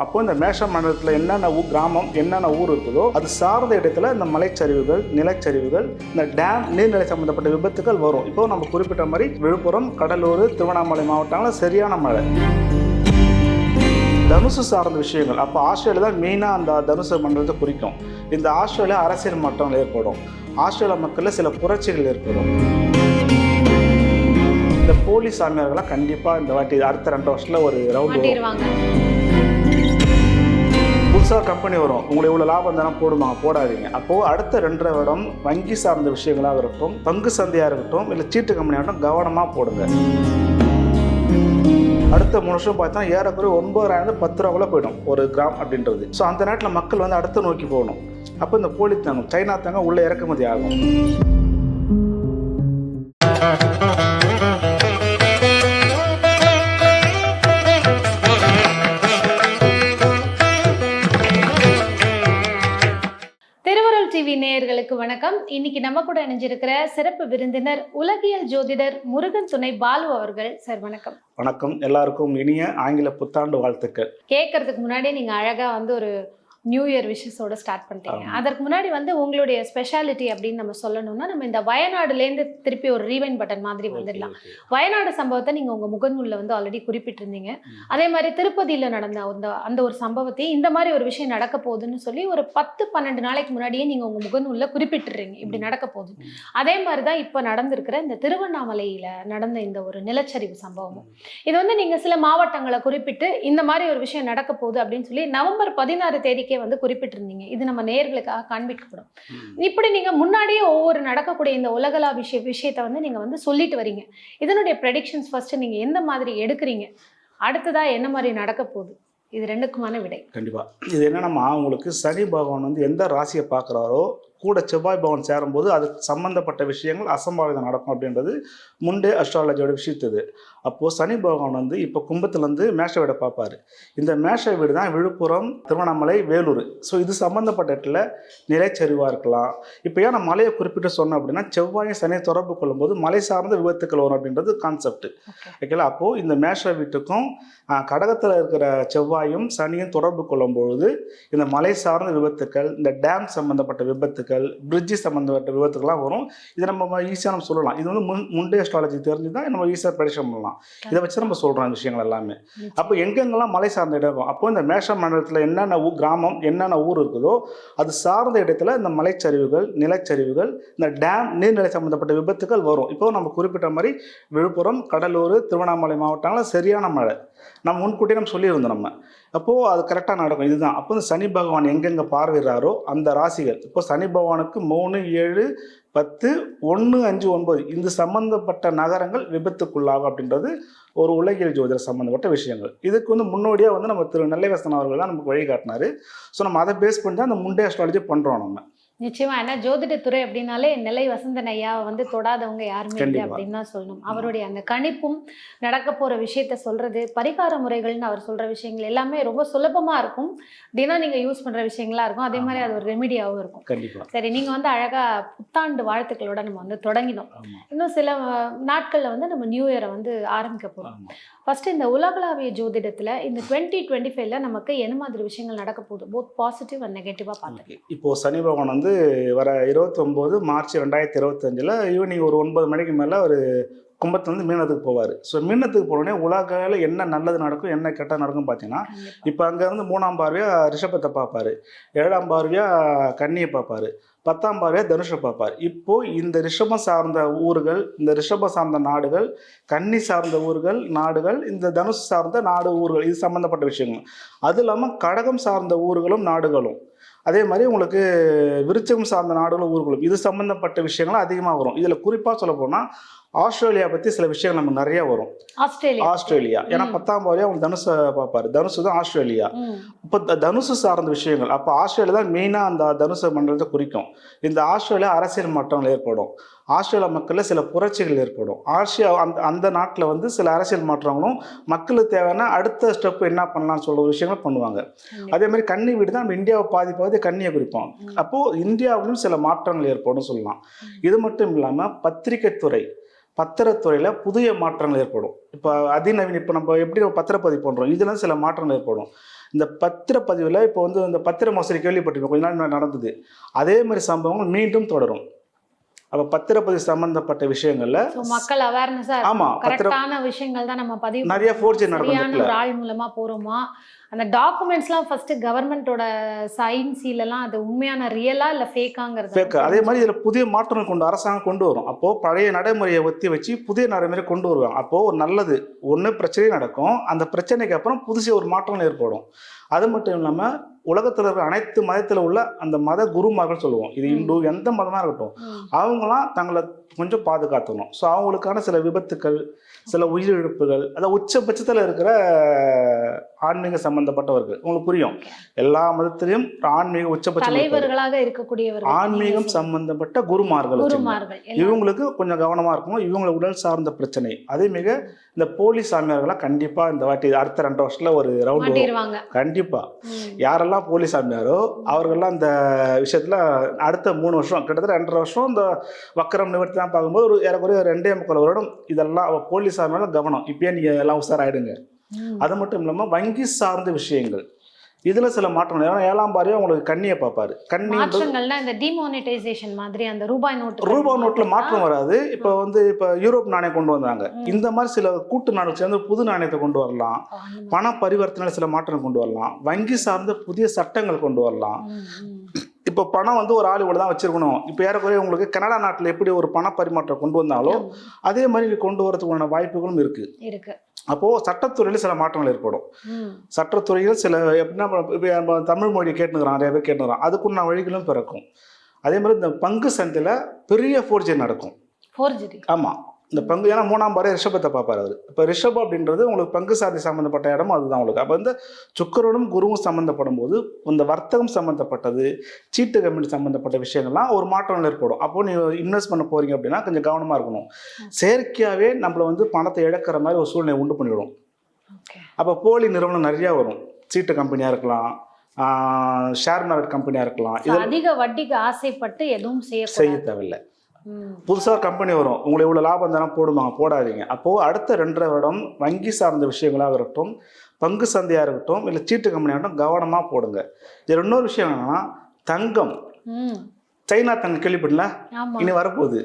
அப்போ இந்த மேஷ மண்டலத்தில் என்னென்ன ஊ கிராமம் என்னென்ன ஊர் இருக்குதோ அது சார்ந்த இடத்துல இந்த மலைச்சரிவுகள் நிலச்சரிவுகள் இந்த டேம் நீர்நிலை சம்பந்தப்பட்ட விபத்துகள் வரும். இப்போ நம்ம குறிப்பிட்ட மாதிரி விழுப்புரம் கடலூர் திருவண்ணாமலை மாவட்டங்களில் சரியான மழை. தனுசு சார்ந்த விஷயங்கள். அப்போ ஆஸ்திரேலியா தான் மெயினாக அந்த தனுசு மண்டலத்தை குறிக்கும். இந்த ஆஸ்திரேலியா அரசியல் மாற்றம் ஏற்படும். ஆஸ்திரேலியா மக்களில் சில புரட்சிகள் ஏற்படும். இந்த போலீஸ் சாமியார்கள்லாம் கண்டிப்பாக இந்த வாட்டி அடுத்த ரெண்டு வருஷத்தில் ஒரு ரவுண்ட் மாட்டிடுவாங்க புதுசாக கம்பெனி வரும். உங்களுக்கு இவ்வளோ லாபம் தானே போடுவாங்க போடாதீங்க. அப்போது அடுத்த ரெண்டரை வருடம் வங்கி சார்ந்த விஷயங்களாக இருக்கட்டும் பங்கு சந்தையாக இருக்கட்டும் இல்லை சீட்டு கம்பெனியாகட்டும் கவனமாக போடுங்க. அடுத்த மூணு வருஷம் பார்த்தா ஏறக்குறைய ஒன்பதாயிரம் பத்து ரூபாக்குள்ள போயிடும் ஒரு கிராம் அப்படின்றது. ஸோ அந்த நேரத்தில் மக்கள் வந்து அடுத்த நோக்கி போகணும். அப்போ இந்த போலி தங்கம் சைனா தங்கம் உள்ளே இறக்குமதி ஆகும். வணக்கம். இன்னைக்கு நம்ம கூட இணைஞ்சிருக்கிற சிறப்பு விருந்தினர் உலகியல் ஜோதிடர் முருகன் துணை பாலு அவர்கள். சார் வணக்கம். வணக்கம். எல்லாருக்கும் இனிய ஆங்கில புத்தாண்டு வாழ்த்துக்கள். கேட்கறதுக்கு முன்னாடியே நீங்க அழகா வந்து ஒரு நியூ இயர் விஷஸோட ஸ்டார்ட் பண்ணிட்டீங்க. அதற்கு முன்னாடி வந்து உங்களுடைய ஸ்பெஷாலிட்டி அப்படின்னு நம்ம சொல்லணும்னா நம்ம இந்த வயநாடுலேருந்து திருப்பி ஒரு ரீவைன் பட்டன் மாதிரி வந்துடலாம் வயநாடு சம்பவத்தை நீங்க உங்க முகநூல்ல வந்து ஆல்ரெடி குறிப்பிட்டிருந்தீங்க. அதே மாதிரி திருப்பதியில நடந்த அந்த அந்த ஒரு சம்பவத்தையும் இந்த மாதிரி ஒரு விஷயம் நடக்க போகுதுன்னு சொல்லி ஒரு பத்து பன்னெண்டு நாளைக்கு முன்னாடியே நீங்க உங்க முகநூல்ல குறிப்பிட்டுறீங்க இப்படி. நடக்க போகுது. அதே மாதிரி தான் இப்போ நடந்திருக்கிற இந்த திருவண்ணாமலையில நடந்த இந்த ஒரு நிலச்சரிவு சம்பவமும் இது வந்து நீங்க சில மாவட்டங்களை குறிப்பிட்டு இந்த மாதிரி ஒரு விஷயம் நடக்க போகுது அப்படின்னு சொல்லி நவம்பர் பதினாறு தேதிக்கே வந்து குறிப்பிட்டிருந்தீங்க. இது நம்ம நேயர்களுக்காக காண்பிக்கப்படும். இப்படி நீங்க முன்னாடியே ஒவ்வொரு நடக்கக்கூடிய இந்த உலகளா விஷய விஷயத்தை வந்து நீங்க வந்து சொல்லிட்டு வரீங்க. இதனுடைய ப்ரெடிக்ஷன்ஸ் ஃபர்ஸ்ட் நீங்க எந்த மாதிரி எடுக்கிறீங்க? அடுத்ததா என்ன மாதிரி நடக்க போகுது? இது ரெண்டுக்குமான விடை. கண்டிப்பாக இது என்னென்னமா உங்களுக்கு சனி பகவான் வந்து எந்த ராசியை பார்க்குறாரோ கூட செவ்வாய் பகவான் சேரும்போது அதுக்கு சம்மந்தப்பட்ட விஷயங்கள் அசம்பாவிதம் நடக்கும் அப்படின்றது முண்டே அஸ்ட்ராலஜியோட விஷயத்துது அப்போது சனி பகவான் வந்து இப்போ கும்பத்துலேருந்து மேஷ வீடை பார்ப்பாரு. இந்த மேஷ வீடு தான் விழுப்புரம் திருவண்ணாமலை வேலூர். ஸோ இது சம்மந்தப்பட்ட இடத்துல நிலைச்சரிவாக இருக்கலாம். இப்போ ஏன் நான் மலையை குறிப்பிட்டு சொன்னேன் அப்படின்னா செவ்வாயும் சனியை தொடர்பு கொள்ளும்போது மலை சார்ந்த விபத்துக்கள் வரும் அப்படின்றது கான்செப்ட் ஓகேங்களா அப்போது இந்த மேஷ வீட்டுக்கும் கடகத்தில் இருக்கிற செவ்வாயும் சனியும் தொடர்பு கொள்ளும்பொழுது இந்த மலை சார்ந்த விபத்துக்கள் இந்த டேம் சம்மந்தப்பட்ட விபத்துக்கள் பிரிட்ஜு சம்மந்தப்பட்ட விபத்துக்கள்லாம் வரும். இதை நம்ம ஈஸியாக நம்ம சொல்லலாம். இது வந்து முன் முண்டே அஸ்ட்ராலஜி தெரிஞ்சு தான் நம்ம ஈஸியாக ப்ரெடிக்ஷன் பண்ணலாம். இதை வச்சு நம்ம சொல்கிறோம் விஷயங்கள் எல்லாமே. அப்போ எங்கெங்கெல்லாம் மலை சார்ந்த இடம் அப்போ இந்த மேஷ மண்டலத்தில் என்னென்ன ஊ கிராமம் என்னென்ன ஊர் இருக்குதோ அது சார்ந்த இடத்துல இந்த மலைச்சரிவுகள் நிலச்சரிவுகள் இந்த டேம் நீர்நிலை சம்மந்தப்பட்ட விபத்துகள் வரும். இப்போ நம்ம குறிப்பிட்ட மாதிரி விழுப்புரம் கடலூர் திருவண்ணாமலை மாவட்டங்களில் சரியான மழை. நம்ம முன்கூட்டியே நம்ம சொல்லியிருந்தோம் நம்ம. அப்போது அது கரெக்டாக நடக்கும். இதுதான். அப்போ இந்த சனி பகவான் எங்கெங்கே பார்வையிறாரோ அந்த ராசிகள். இப்போ சனி பகவானுக்கு மூணு ஏழு பத்து ஒன்று அஞ்சு ஒன்பது இந்த சம்மந்தப்பட்ட நகரங்கள் விபத்துக்குள்ளாகும் அப்படின்றது ஒரு உலகியல் ஜோதிடர் சம்மந்தப்பட்ட விஷயங்கள். இதுக்கு வந்து முன்னோடியாக வந்து நம்ம திரு நெல்லைவசன் அவர்கள் தான் நமக்கு வழிகாட்டினார். ஸோ நம்ம அதை பேஸ் பண்ணி தான் அந்த முண்டே அஸ்ட்ராலஜி பண்ணுறோம் நம்ம. நிச்சயமா. ஏன்னா ஜோதிடத்துறை அப்படின்னாலே நெல்லை வசந்தன் ஐயாவை வந்து தொடாதவங்க யாருமே இல்லை. அப்படின்னு தான் சொல்லணும். அவருடைய அந்த கணிப்பும் நடக்க போற விஷயத்த சொல்றது பரிகார முறைகள்னு அவர் சொல்ற விஷயங்கள் எல்லாமே ரொம்ப சுலபமா இருக்கும். தினம் நீங்க யூஸ் பண்ற விஷயங்களா இருக்கும். அதே மாதிரி அது ஒரு ரெமிடியாவும் இருக்கும். சரி நீங்க வந்து அழகா புத்தாண்டு வாழ்த்துக்களோட நம்ம வந்து தொடங்கினோம். இன்னும் சில நாட்கள்ல வந்து நம்ம நியூ இயரை வந்து ஆரம்பிக்க போறோம். ஃபர்ஸ்ட் இந்த உலகளாவிய ஜோதிடத்துல இந்த டுவெண்ட்டி டுவெண்ட்டி ஃபைவ்ல நமக்கு என்ன மாதிரி விஷயங்கள் நடக்க போகுது? போத் பாசிட்டிவ் அண்ட் நெகட்டிவா பார்த்தேன் ஓகே. இப்போ சனி பகவான் வந்து வர இருபத்தொம்போது மார்ச் ரெண்டாயிரத்தி இருபத்தஞ்சில் ஈவினிங் ஒரு ஒன்பது மணிக்கு மேலே ஒரு கும்பத்துலேருந்து மீனத்துக்கு போவார். ஸோ மீனத்துக்கு போனோடனே உலகில் என்ன நல்லது நடக்கும் என்ன கெட்ட நடக்கும் பார்த்தீங்கன்னா இப்போ அங்கேருந்து மூணாம் பார்வையாக ரிஷபத்தை பார்ப்பாரு. ஏழாம் பார்வையாக கன்னியை பார்ப்பாரு. பத்தாம் பார்வையாக தனுஷை பார்ப்பார். இப்போ இந்த ரிஷபம் சார்ந்த ஊர்கள் இந்த ரிஷபம் சார்ந்த நாடுகள் கன்னி சார்ந்த ஊர்கள் நாடுகள் இந்த தனுஷ் சார்ந்த நாடு ஊர்கள் இது சம்மந்தப்பட்ட விஷயங்கள். அது இல்லாமல் கடகம் சார்ந்த ஊர்களும் நாடுகளும். அதே மாதிரி உங்களுக்கு விருச்சகம் சார்ந்த நாடுகளும் ஊர்களும் இது சம்மந்தப்பட்ட விஷயங்கள் அதிகமாக வரும். இதில் குறிப்பாக சொல்ல போனால் ஆஸ்திரேலியா பற்றி சில விஷயங்கள் நமக்கு நிறைய வரும். ஆஸ்திரேலியா. ஆஸ்திரேலியா. ஏன்னா. பத்தாம் பார்வையாக அவங்க தனுஷை பார்ப்பாரு. தனுஷு தான் ஆஸ்திரேலியா. இப்போ தனுசு சார்ந்த விஷயங்கள். அப்போ ஆஸ்திரேலியா தான் மெயினாக அந்த தனுசு மண்டலத்தை குறிக்கும். இந்த ஆஸ்திரேலியா அரசியல் மாற்றங்கள் ஏற்படும். ஆஸ்திரேலியா மக்களில் சில புரட்சிகள் ஏற்படும். ஆஸ்திரேலியா அந்த அந்த நாட்டில் வந்து சில அரசியல் மாற்றங்களும் மக்களுக்கு தேவையான அடுத்த ஸ்டெப் என்ன பண்ணலாம்னு சொல்கிற விஷயங்கள் பண்ணுவாங்க. அதே மாதிரி கன்னி வீடு தான் நம்ம இந்தியாவை பாதி பாதி கன்னியை குறிப்போம். அப்போது இந்தியாவிலும் சில மாற்றங்கள் ஏற்படும் சொல்லலாம். இது மட்டும் இல்லாமல் பத்திரிகைத்துறை பத்திரத்துறையில் புதிய மாற்றங்கள் ஏற்படும். இப்போ அதிநவீன இப்போ நம்ம எப்படி நம்ம பத்திரப்பதிவு பண்ணுறோம் இதெல்லாம் சில மாற்றங்கள் ஏற்படும். இந்த பத்திரப்பதிவில் இப்போ வந்து இந்த பத்திர மோசடி கேள்விப்பட்டிருக்கோம் கொஞ்ச நாள் நடந்தது. அதே மாதிரி சம்பவங்கள் மீண்டும் தொடரும். அப்போ பத்திரப்பதிவு சம்பந்தப்பட்ட விஷயங்கள்ல மக்கள் அவேர்னஸா ஆமா கரெக்டான விஷயங்கள் தான் நம்ம பதிவு நிறைய ஃபோர்ஜரி சரியான நடக்குது ஒரு ஆள் மூலமா போறோமா? அந்த டாக்குமெண்ட்ஸ்லாம் ஃபர்ஸ்ட் கவர்மெண்டோட சைன் சீலெல்லாம் அது உண்மையான ரியலா இல்ல ஃபேக்காங்கிறது ஃபேக் அதே மாதிரி இதில் புதிய மாற்றங்கள் கொண்டு அரசாங்கம் கொண்டு வரும். அப்போது பழைய நடைமுறையை ஒத்தி வச்சு புதிய நடைமுறை கொண்டு வருவாங்க. அப்போது ஒரு நல்லது ஒன்று பிரச்சனை நடக்கும். அந்த பிரச்சனைக்கு அப்புறம் புதுசு ஒரு மாற்றம் ஏற்படும். அது மட்டும் இல்லாமல் உலகத்தில் இருக்கிற அனைத்து மதத்தில் உள்ள அந்த மத குருமார்கள் சொல்லுவோம். இது இந்து எந்த மதமாக இருக்கட்டும். அவங்களாம் தங்களை கொஞ்சம் பாதுகாத்துக்கணும். ஸோ அவங்களுக்கான சில விபத்துக்கள் சில உயிரிழப்புகள் அதாவது உச்சபட்சத்தில் இருக்கிற ஆன்மீக சம்பந்தப்பட்டவர்கள் உங்களுக்கு புரியும். எல்லா மதத்திலையும் ஆன்மீக இருக்கக்கூடியவர்கள். ஆன்மீகம் சம்பந்தப்பட்ட குருமார்கள். இவங்களுக்கு கொஞ்சம் கவனமா இருக்கணும். இவங்களை உடல் சார்ந்த பிரச்சனை. அதே மிக இந்த போலி சாமியார்கள்லாம் கண்டிப்பா இந்த வாட்டி அடுத்த ரெண்டு வருஷத்துல ஒரு ரவுண்ட் வரும். மாட்டிடுவாங்க கண்டிப்பா. ம். யாரெல்லாம் போலி சாமியாரோ அவர்கள்லாம் இந்த விஷயத்துல அடுத்த மூணு வருஷம் கிட்டத்தட்ட ரெண்டரை வருஷம் இந்த வக்கரம் நிவர்த்தி தான் பார்க்கும்போது ஒரு ஏறக்குறைய ரெண்டே முக்கால் வருடம் இதெல்லாம் அவ போலி சாமியால கவனம். இப்பயே நீங்க எல்லாம் உஷாராயிடுங்க. அது மட்டும் இல்லாம வங்கி சார்ந்த விஷயங்கள். இதுல சில மாற்றம் ஏன்னா ஏழாம் பாரியா உங்களுக்கு கண்ணியை பார்ப்பாரு. கண்ணி இந்த டிமானிட்டைசேஷன் மாதிரி அந்த ரூபாய் நோட்டு நோட்ல மாற்றம் வராது. இப்போ வந்து இப்போ யூரோப் நாணயம் கொண்டு வந்தாங்க. இந்த மாதிரி சில கூட்டு நாணயம் சேர்ந்து புது நாணயத்தை கொண்டு வரலாம். பண பரிவர்த்தனையில சில மாற்றம் கொண்டு வரலாம். வங்கி சார்ந்த புதிய சட்டங்கள் கொண்டு வரலாம். இப்போ பணம் வந்து ஒரு ஆள் தான் வச்சிருக்கணும். இப்போ ஏறக்குறைய உங்களுக்கு கனடா நாட்டில் எப்படி ஒரு பண பரிமாற்றம் கொண்டு வந்தாலோ அதே மாதிரி கொண்டு வரதுக்கான வாய்ப்புகளும் இருக்கு. இருக்கு. அப்போ சட்டத்துறையில் சில மாற்றங்கள் ஏற்படும். சட்டத்துறையில் சில எப்படின்னா இப்போ நம்ம தமிழ் மொழி கேட்டுக்கிறான் நிறைய பேர் கேட்டுக்கிறான் அதுக்குள்ள வழிகளும் பிறக்கும். அதே மாதிரி இந்த பங்கு சந்தையில் பெரிய ஃபோர்ஜரி நடக்கும். ஆமாம் இந்த பங்கு ஏன்னா மூணாம் பாரு ரிஷபத்தை பார்ப்பார் அவர். இப்போ ரிஷபம் அப்படின்றது உங்களுக்கு பங்கு சாதி சம்மந்தப்பட்ட இடம் அதுதான் உங்களுக்கு. அப்போ வந்து சுக்கரனும் குருவும் சம்மந்தப்படும் போது இந்த வர்த்தகம் சம்மந்தப்பட்டது சீட்டு கம்பெனி சம்மந்தப்பட்ட விஷயங்கள்லாம் ஒரு மாற்றம் ஏற்படும். அப்போ நீ இன்வெஸ்ட் பண்ண போறீங்க அப்படின்னா கொஞ்சம் கவனமாக இருக்கணும். செயற்கையாகவே நம்மளை வந்து பணத்தை இழக்கிற மாதிரி ஒரு சூழ்நிலை உண்டு பண்ணிவிடும். அப்போ போலி நிறுவனம் நிறையா வரும். சீட்டு கம்பெனியாக இருக்கலாம் ஷேர் மார்க்கெட் கம்பெனியாக இருக்கலாம். அதிக வட்டிக்கு ஆசைப்பட்டு எதுவும் செய்ய செய்யக்கூடாது தேவையில்லை. புதுசாக கம்பெனி வரும். உங்களை இவ்வளோ லாபம் தானே போடுவாங்க போடாதீங்க. அப்போது அடுத்த ரெண்டரை வருடம் வங்கி சார்ந்த விஷயங்களாக இருக்கட்டும் பங்கு சந்தையாக இருக்கட்டும் இல்லை சீட்டு கம்பெனியாக இருக்கட்டும் கவனமாக போடுங்க. இது இன்னொரு விஷயம் என்னன்னா தங்கம். சைனா தங்கம் கேள்விப்படல இனி வரப்போகுது.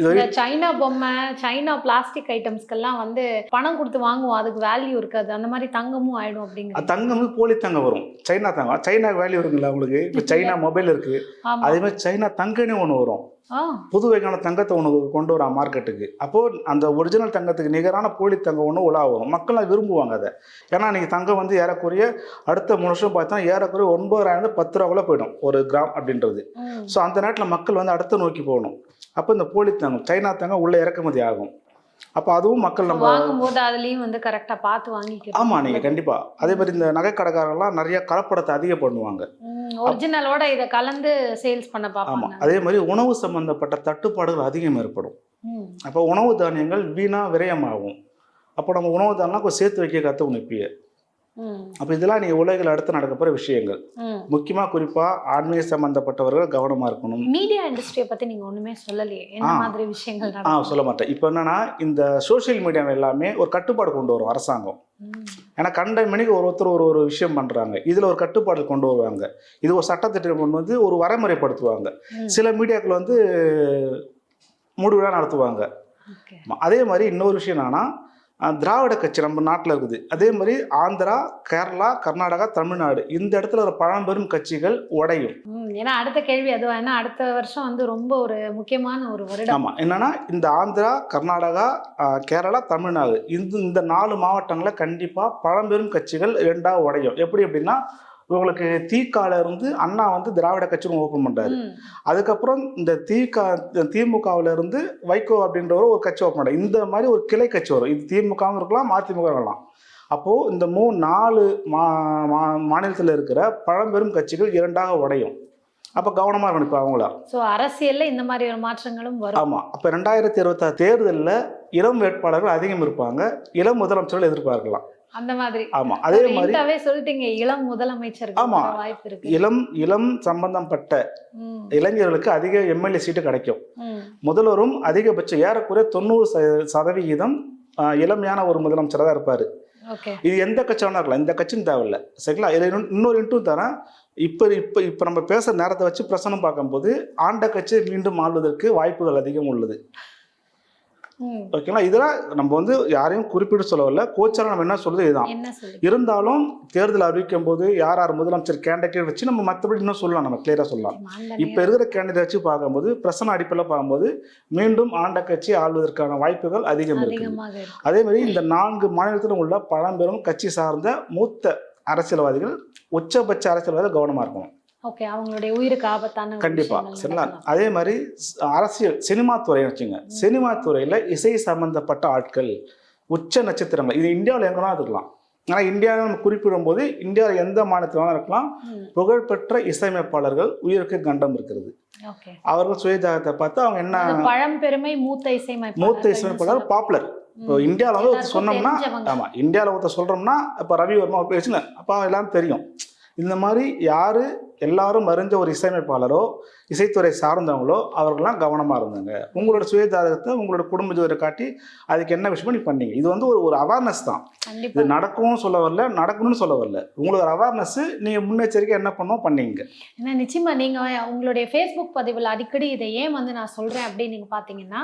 இந்த சைனா பொம்மை சைனா பிளாஸ்டிக் ஐட்டம்ஸ்க்கெல்லாம் வந்து பணம் கொடுத்து வாங்குவோம். அதுக்கு வேல்யூ இருக்காது. அந்த மாதிரி தங்கமும் ஆயிடும் அப்படிங்கிற அது தங்கம் வந்து போலி தங்கம் வரும். சைனா தங்கம். சைனா வேல்யூ இருக்குங்களா உங்களுக்கு இப்போ சைனா மொபைல் இருக்குது ஆமா. அதே மாதிரி சைனா தங்கனே ஒன்று வரும். புது வகையான தங்கத்தை ஒன்று கொண்டு வரா மார்க்கெட்டுக்கு அப்போது அந்த ஒரிஜினல் தங்கத்துக்கு நிகரான போலி தங்கம் ஒன்று உலா வரும். மக்கள்லாம் விரும்புவாங்க அதை. ஏன்னா நீங்கள் தங்கம் வந்து ஏறக்குறைய அடுத்த மூணு வருஷம் பார்த்தா ஏறக்குறைய ஒன்பதாயிரம் பத்து ரூபாக்குள்ள போயிடும். ஒரு கிராம் அப்படின்றது. ஸோ அந்த நேரத்தில் மக்கள் வந்து அடுத்த நோக்கி போகணும். அப்போ இந்த போலி தங்கம் சைனா தங்கம் உள்ளே இறக்குமதி ஆகும். அப்போ அதுவும் மக்கள் நம்ம வாங்கும்போது அதுலயும் வந்து கரெக்டா பார்த்து வாங்கிக்கிறோம் ஆமாம் நீங்கள் கண்டிப்பாக அதே மாதிரி இந்த நகைக்கடைக்காரங்களாம் நிறைய கலப்படத்தை அதிகம் பண்ணுவாங்க. ஒரிஜினலோட இத கலந்து சேல்ஸ் பண்ண ஆமாம் பாப்பாங்க அதே மாதிரி உணவு சம்பந்தப்பட்ட தட்டுப்பாடுகள் அதிகம் ஏற்படும். அப்போ உணவு தானியங்கள் வீணாக விரயமாகும். அப்போ நம்ம உணவு தானியம்லாம் கொஞ்சம் சேர்த்து வைக்க கற்றுக்கணும் இப்பயே. அப்போ இதெல்லாம் நீங்கள் உலகில் அடுத்து நடக்க போகிற விஷயங்கள். முக்கியமாக குறிப்பாக ஆன்மீக சம்பந்தப்பட்டவர்கள் கவனமாக இருக்கணும். மீடியா இண்டஸ்ட்ரியை பத்தி நீங்க ஒண்ணுமே சொல்லலையே. என்ன. மாதிரி விஷயங்கள் ஆ சொல்ல மாட்டேன். இப்போ என்னன்னா இந்த சோஷியல் மீடியா எல்லாமே ஒரு கட்டுப்பாடு கொண்டு வரும் அரசாங்கம். ஏன்னா கண்ட மணிக்கு ஒரு ஒருத்தர் ஒரு ஒரு விஷயம் பண்ணுறாங்க இதில் ஒரு கட்டுப்பாடு கொண்டு வருவாங்க. இது ஒரு சட்டத்திட்டம் கொண்டு வந்து ஒரு வரைமுறைப்படுத்துவாங்க. சில மீடியாக்கள் வந்து மூடுவிழா நடத்துவாங்க. அதே மாதிரி இன்னொரு விஷயம் என்னன்னா திராவிட கட்சி நம்ம நாட்டில் இருக்குது. அதே மாதிரி ஆந்திரா கேரளா கர்நாடகா தமிழ்நாடு இந்த இடத்துல ஒரு பழம்பெரும் கட்சிகள் உடையும். ஏன்னா அடுத்த கேள்வி அதுவா? ஏன்னா அடுத்த வருஷம் வந்து ரொம்ப ஒரு முக்கியமான ஒரு வருடம். ஆமாம் என்னன்னா இந்த ஆந்திரா கர்நாடகா கேரளா தமிழ்நாடு இந்த இந்த நாலு மாவட்டங்களில் கண்டிப்பாக பழம்பெரும் கட்சிகள் ரெண்டாக உடையும். எப்படி அப்படின்னா உங்களுக்கு தீக்கால இருந்து அண்ணா வந்து திராவிட கட்சின்னு ஓப்பன் பண்ணுறாரு ம். அதுக்கப்புறம் இந்த திக திமுகவுல இருந்து வைகோ அப்படின்றவர் ஒரு கட்சி ஓப்பன் பண்ணுறாரு இந்த மாதிரி ஒரு கிளை கட்சி வரும். இது திமுகவும் இருக்கலாம் மதிமுக இருக்கலாம். அப்போது இந்த மூணு நாலு மா மா- மாநிலத்தில் இருக்கிற பழம்பெரும் கட்சிகள் இரண்டாக உடையும். அப்போ கவனமாக இருக்கணும் இப்போ அவங்கள. சோ அரசியல்ல இந்த மாதிரி ஒரு மாற்றங்களும் வரும். ஆமாம் அப்போ ரெண்டாயிரத்தி இருபத்தாறு தேர்தலில் இளம் வேட்பாளர்கள் அதிகம் இருப்பாங்க. இளம் முதலமைச்சர்கள் எதிர்பார்க்கலாம் அந்த மாதிரி ஆமாம் அதே மாதிரி சொல்லிட்டீங்க இளம் முதலமைச்சருக்கு ஆமா. வர வாய்ப்பு இருக்கு இளம் இளம் சம்பந்தப்பட்ட. இளைஞர்களுக்கு அதிக எம்எல்ஏ சீட்டு கிடைக்கும். முதல்வரும் அதிகபட்சம் ஏறக்குறைய தொண்ணூறு சதவிகிதம் இளமையான ஒரு முதலமைச்சராக தான் இருப்பார் இது எந்த கட்சி வேணா இருக்கலாம் இந்த கட்சின்னு தேவையில்ல சரிங்களா இதில் இன்னொரு- இன்ட்டும் தரேன் இப்போ இப்போ இப்போ நம்ம பேசுகிற நேரத்தை வச்சு பிரசனம் பார்க்கும்போது ஆண்ட கட்சி மீண்டும் ஆள்வதற்கு வாய்ப்புகள் அதிகம் உள்ளது. ஓகேங்களா? இதெல்லாம் நம்ம வந்து யாரையும் குறிப்பிட்டு சொல்லவில்லை. கோச்சாரம் நம்ம என்ன சொல்றது? இதுதான். இருந்தாலும் தேர்தல் அறிவிக்கும் போது யார் யார் முதலமைச்சர் கேண்டிடேட் வச்சு நம்ம மற்றபடி இன்னும் சொல்லலாம். நம்ம கிளியராக சொல்லலாம். இப்போ இருக்கிற கேண்டிடேட் வச்சு பார்க்கும்போது பிரசன அடிப்படையில் பார்க்கும்போது மீண்டும் ஆண்ட கட்சி ஆள்வதற்கான வாய்ப்புகள் அதிகம் இருக்கு. அதே மாதிரி இந்த நான்கு மாநிலத்திலும் உள்ள பழம்பெரும் கட்சி சார்ந்த மூத்த அரசியல்வாதிகள் உச்சபட்ச அரசியல்வாதிகள் கவனமா இருக்கணும். ஓகே அவங்களுடைய உயிருக்கு ஆபத்தான கண்டிப்பா. சரிங்களா. அதே மாதிரி அரசியல் சினிமா துறைன்னு வச்சுங்க. சினிமா துறையில இசை சம்பந்தப்பட்ட ஆட்கள் உச்ச நட்சத்திரங்கள் இது இந்தியாவில் எங்கன்னா இருக்கலாம். ஆனா இந்தியாவில் நம்ம குறிப்பிடும் போது இந்தியாவில் எந்த மாநிலத்தில் இருக்கலாம். புகழ்பெற்ற இசையமைப்பாளர்கள் உயிருக்கு கண்டம் இருக்கிறது. அவர்கள் சுயஜாகத்தை பார்த்து அவங்க என்ன பழம்பெருமை மூத்த இசையமைப்பாளர்கள் மூத்த இசையமைப்பாளர் பாப்புலர் இப்போ இந்தியாவில் வந்து ஒருத்தர் சொன்னோம்னா ஆமாம் இந்தியாவில் ஒருத்தர் சொல்கிறோம்னா இப்போ ரவி வர்மா பேசுங்க அப்போ எல்லாரும் தெரியும். இந்த மாதிரி யார் எல்லாரும் அறிஞ்ச ஒரு இசையமைப்பாளரோ இசைத்துறை சார்ந்தவங்களோ அவர்கள்லாம் கவனமாக இருந்தாங்க. உங்களோட சுயஜாதகத்தை உங்களோட குடும்ப ஜோதிடரை காட்டி அதுக்கு என்ன விஷயமோ நீ பண்ணீங்க. இது வந்து ஒரு ஒரு அவேர்னஸ் தான். இது நடக்கவும் சொல்ல வரல நடக்கணும்னு சொல்ல வரல. உங்களுக்கு அவேர்னஸ் நீங்கள் முன்னெச்சரிக்கை என்ன பண்ணோம் பண்ணீங்க. ஏன்னா நிச்சயமா நீங்க உங்களுடைய ஃபேஸ்புக் பதிவில் அடிக்கடி இதை ஏன் வந்து நான் சொல்றேன் அப்படின்னு நீங்க பாத்தீங்கன்னா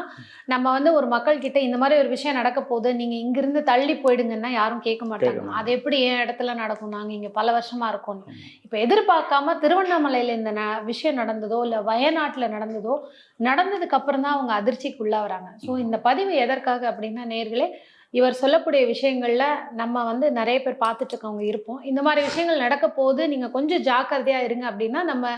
நம்ம வந்து ஒரு மக்கள் கிட்ட இந்த மாதிரி ஒரு விஷயம் நடக்க போகுது நீங்க இங்கிருந்து தள்ளி போயிடுங்கன்னா யாரும் கேட்க மாட்டாங்க. அது எப்படி என் இடத்துல நடக்கும்? நாங்க இங்க பல வருஷமா இருக்கோம் இப்ப எதிர்பார்க்காம திருவண்ணாமலையில இந்த ந- விஷயம் நடந்ததோ இல்ல வயநாட்டுல நடந்ததோ நடந்ததுக்கு அப்புறம் தான் அவங்க அதிர்ச்சிக்கு உள்ளாகிறாங்க ஸோ இந்த பதிவு எதற்காக அப்படின்னா நேர்களே இவர் சொல்லக்கூடிய விஷயங்கள்ல நம்ம வந்து நிறைய பேர் பார்த்துட்டு இருக்கவங்க இருப்போம். இந்த மாதிரி விஷயங்கள் நடக்க போது நீங்க கொஞ்சம் ஜாக்கிரதையா இருங்க அப்படின்னா நம்ம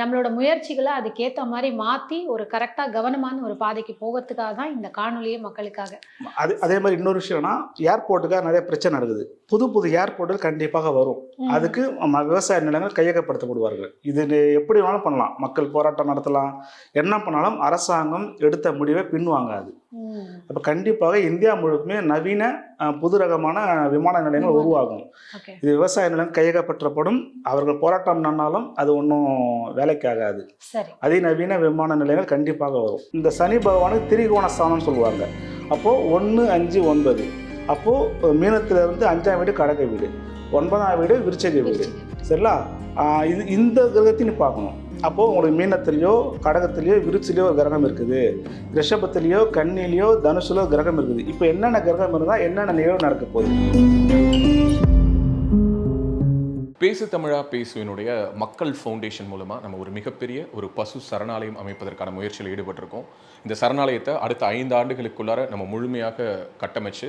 நம்மளோட முயற்சிகளை அதுக்கேத்த மாதிரி மாத்தி ஒரு கரெக்டா கவனமான ஒரு பாதைக்கு போகிறதுக்காக தான் இந்த காணொலியே மக்களுக்காக. அது அதே மாதிரி இன்னொரு விஷயம்னா ஏர்போர்ட்டுக்காக நிறைய பிரச்சனை நடக்குது. புது புது ஏர்போர்ட்டுகள் கண்டிப்பாக வரும். அதுக்கு விவசாய நிலங்கள் கையகப்படுத்தப்படுவார்கள். இது எப்படி வேணாலும் பண்ணலாம். மக்கள் போராட்டம் நடத்தலாம். என்ன பண்ணாலும் அரசாங்கம் எடுத்த முடிவை பின்வாங்காது. அப்போ கண்டிப்பாக இந்தியா முழுக்குமே நவீன புது ரகமான விமான நிலையங்கள் உருவாகும். இது விவசாய நிலம் கையகப்பற்றப்படும். அவர்கள் போராட்டம் பண்ணாலும் அது ஒன்றும் வேலைக்கு ஆகாது. அதிநவீன விமான நிலையங்கள் கண்டிப்பாக வரும். இந்த சனி பகவானுக்கு திரிகோண ஸ்தானம்னு சொல்லுவாங்க. அப்போது ஒன்று அஞ்சு ஒன்பது. அப்போது மீனத்திலிருந்து அஞ்சாம் வீடு கடக வீடு. ஒன்பதாம் வீடு. விருச்சக வீடு. சரிங்களா? இது இந்த கிரகத்தையும் பார்க்கணும். அப்போது உங்களுக்கு மீனத்திலேயோ கடகத்துலேயோ விருச்சிலையோ ஒரு கிரகம் இருக்குது. ரிஷபத்துலேயோ கண்ணிலேயோ தனுஷுலோ கிரகம் இருக்குது. இப்போ என்னென்ன கிரகம் இருந்தால் என்னென்ன நிகழ்வு நடக்க போகுது? பேசு தமிழா பேசுவினுடைய மக்கள் ஃபவுண்டேஷன் மூலமாக நம்ம ஒரு மிகப்பெரிய ஒரு பசு சரணாலயம் அமைப்பதற்கான முயற்சியில் ஈடுபட்டிருக்கோம். இந்த சரணாலயத்தை அடுத்த ஐந்து ஆண்டுகளுக்குள்ளார நம்ம முழுமையாக கட்டமைச்சு